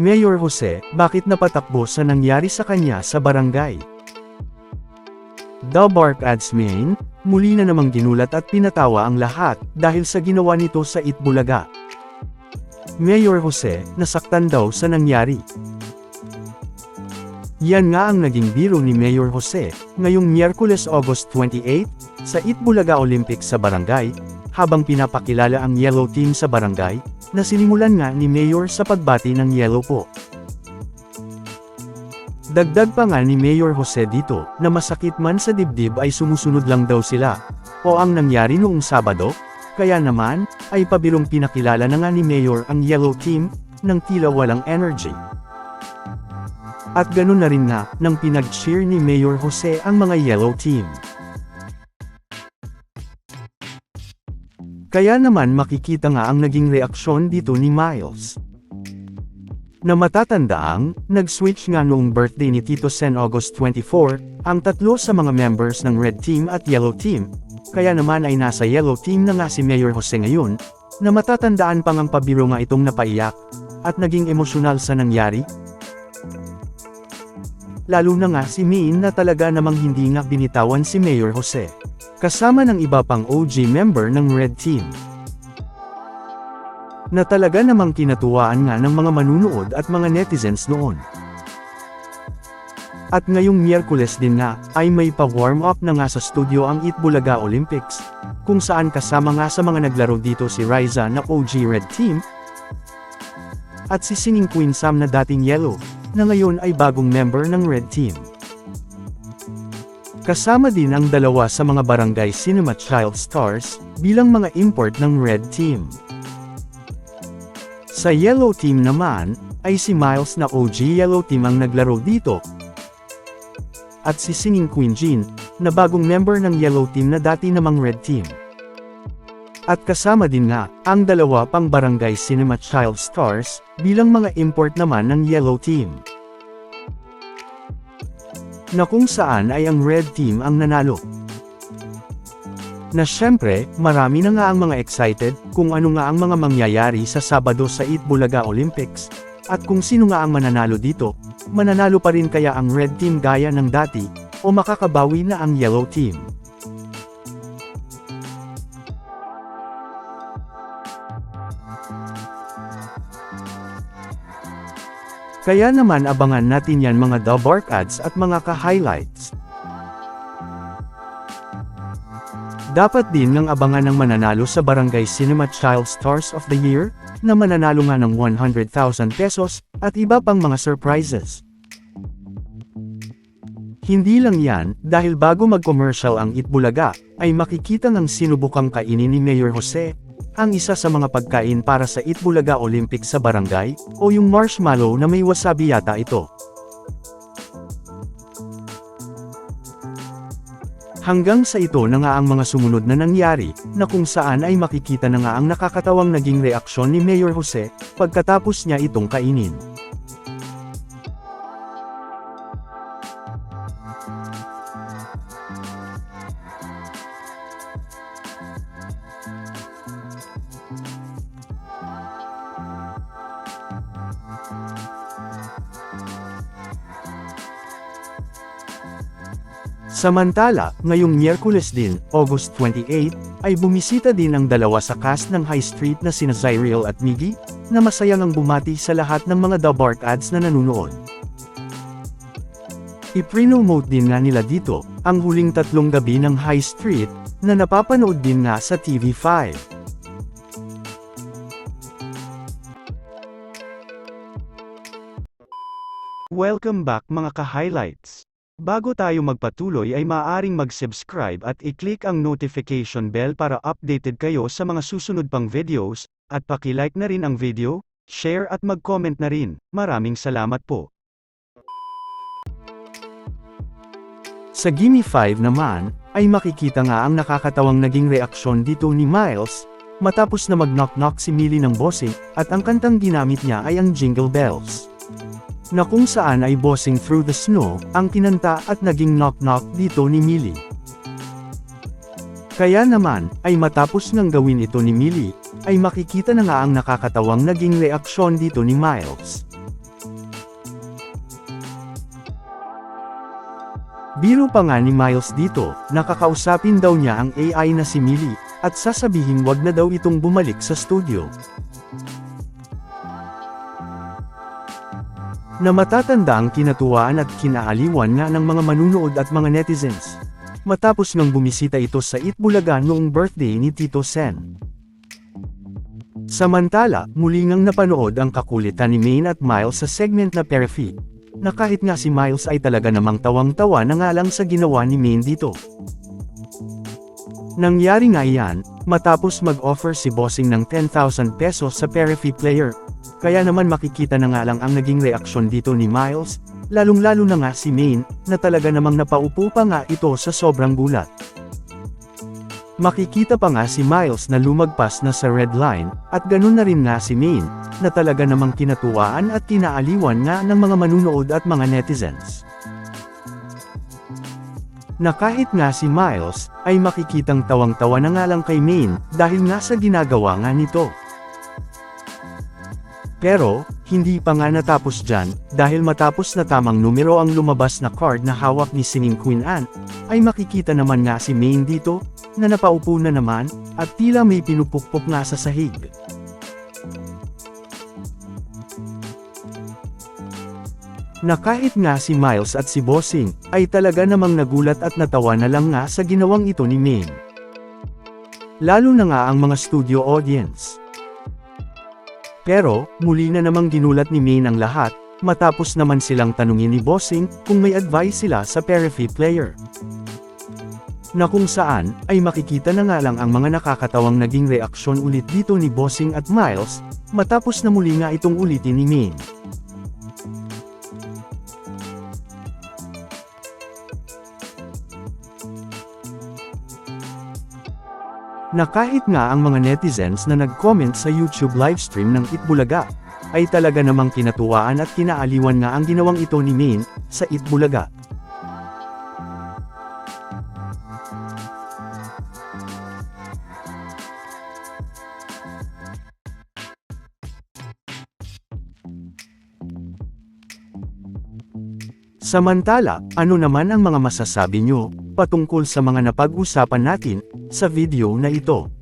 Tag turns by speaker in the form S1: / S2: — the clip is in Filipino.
S1: Mayor Jose, bakit napatakbo sa nangyari sa kanya sa barangay? The Bark Ads Main, muli na namang ginulat at pinatawa ang lahat dahil sa ginawa nito sa Itbulaga. Mayor Jose, nasaktan daw sa nangyari. Yan nga ang naging biro ni Mayor Jose, ngayong Miyerkules August 28, sa Itbulaga Olympics sa barangay, habang pinapakilala ang Yellow Team sa barangay, na sinimulan nga ni Mayor sa pagbati ng Yellow po. Dagdag pa nga ni Mayor Jose dito, na masakit man sa dibdib ay sumusunod lang daw sila. O ang nangyari noong Sabado, kaya naman, ay pabirong pinakilala na nga ni Mayor ang Yellow Team, ng tila walang energy. At ganun na rin nga, nang pinag-cheer ni Mayor Jose ang mga Yellow Team. Kaya naman makikita nga ang naging reaksyon dito ni Miles. Na matatandaang, nag-switch nga noong birthday ni Tito Sen August 24, ang tatlo sa mga members ng Red Team at Yellow Team, kaya naman ay nasa Yellow Team na nga si Mayor Jose ngayon, na matatandaan pang ang pabiro nga itong napaiyak, at naging emosyonal sa nangyari. Lalo na nga si Min na talaga namang hindi nga binitawan si Mayor Jose. Kasama ng iba pang OG member ng Red Team na talaga namang kinatuwaan nga ng mga manunood at mga netizens noon. At ngayong Miyerkules din nga, ay may pa-warm up na nga sa studio ang Itbulaga Olympics, kung saan kasama nga sa mga naglaro dito si Riza na OG Red Team, at si Singing Queen Sam na dating Yellow, na ngayon ay bagong member ng Red Team. Kasama din ang dalawa sa mga barangay Cinema Child Stars, bilang mga import ng Red Team. Sa Yellow Team naman, ay si Miles na OG Yellow Team ang naglaro dito. At si Singing Queen Jean, na bagong member ng Yellow Team na dati namang Red Team. At kasama din nga, ang dalawa pang Barangay Cinema Child Stars, bilang mga import naman ng Yellow Team. Na kung saan ay ang Red Team ang nanalo na syempre, marami na nga ang mga excited kung ano nga ang mga mangyayari sa Sabado sa Itbulaga Olympics. At kung sino nga ang mananalo dito, mananalo pa rin kaya ang Red Team gaya ng dati, o makakabawi na ang Yellow Team. Kaya naman abangan natin yan mga The ads at mga ka-highlights. Dapat din ng abangan ng mananalo sa Barangay Cinema Child Stars of the Year, na mananalo nga ng 100,000 pesos, at iba pang mga surprises. Hindi lang yan, dahil bago mag-commercial ang Itbulaga, ay makikita ng sinubukang kainin ni Mayor Jose, ang isa sa mga pagkain para sa Itbulaga Olympics sa barangay, o yung marshmallow na may wasabi yata ito. Hanggang sa ito na nga ang mga sumunod na nangyari, na kung saan ay makikita na nga ang nakakatawang naging reaksyon ni Mayor Jose, pagkatapos niya itong kainin. Samantala, ngayong Miyerkules din, August 28, ay bumisita din ang dalawa sa cast ng High Street na sina Zyriel at Miggy, na masayang ang bumati sa lahat ng mga The Bark ads na nanunood. Iprinomote din nga nila dito, ang huling tatlong gabi ng High Street, na napapanood din nga sa TV5. Welcome back mga ka-highlights. Bago tayo magpatuloy ay maaaring mag-subscribe at i-click ang notification bell para updated kayo sa mga susunod pang videos, at paki-like na rin ang video, share at mag-comment na rin. Maraming salamat po. Sa Gimme 5 naman, ay makikita nga ang nakakatawang naging reaksyon dito ni Miles, matapos na mag-knock-knock si Millie ng bossing, at ang kantang ginamit niya ay ang Jingle Bells na kung saan ay Bossing Through the Snow, ang kinanta at naging Knock Knock dito ni Millie. Kaya naman, ay matapos ng gawin ito ni Millie, ay makikita na nga ang nakakatawang naging reaksyon dito ni Miles. Biro pa nga ni Miles dito, nakakausapin daw niya ang AI na si Millie, at sasabihin wag na daw itong bumalik sa studio. Na matatanda ang kinatuwaan at kinaaliwan nga ng mga manunood at mga netizens. Matapos ngang bumisita ito sa Itbulaga noong birthday ni Tito Sen. Samantala, muli ngang napanood ang kakulitan ni Maine at Miles sa segment na Perfect, na kahit nga si Miles ay talaga namang tawang-tawa na nga lang sa ginawa ni Maine dito. Nangyari nga iyan, matapos mag-offer si Bossing ng 10,000 pesos sa Perifi player, kaya naman makikita na nga lang ang naging reaksyon dito ni Miles, lalong-lalo na nga si Maine, na talaga namang napaupo pa nga ito sa sobrang gulat. Makikita pa nga si Miles na lumagpas na sa red line, at ganun na rin nga si Maine, na talaga namang kinatuwaan at kinaaliwan nga ng mga manunood at mga netizens. Na kahit nga si Miles, ay makikitang tawang-tawa na nga lang kay Maine, dahil nga sa ginagawa nga nito. Pero, hindi pa nga natapos dyan, dahil matapos na tamang numero ang lumabas na card na hawak ni Singing Queen Anne, ay makikita naman nga si Maine dito, na napaupo na naman, at tila may pinupukpok nga sa sahig. Na kahit nga si Miles at si Bossing, ay talaga namang nagulat at natawa na lang nga sa ginawang ito ni Maine. Lalo na nga ang mga studio audience. Pero, muli na namang ginulat ni Maine ang lahat, matapos naman silang tanungin ni Bossing kung may advice sila sa Perifi player. Na kung saan, ay makikita na nga lang ang mga nakakatawang naging reaksyon ulit dito ni Bossing at Miles, matapos na muli nga itong ulitin ni Maine. Na kahit nga ang mga netizens na nag-comment sa YouTube livestream ng Itbulaga, ay talaga namang kinatuwaan at kinaaliwan nga ang ginawang ito ni Maine, sa Itbulaga. Samantala, ano naman ang mga masasabi nyo, patungkol sa mga napag-usapan natin, sa video na ito?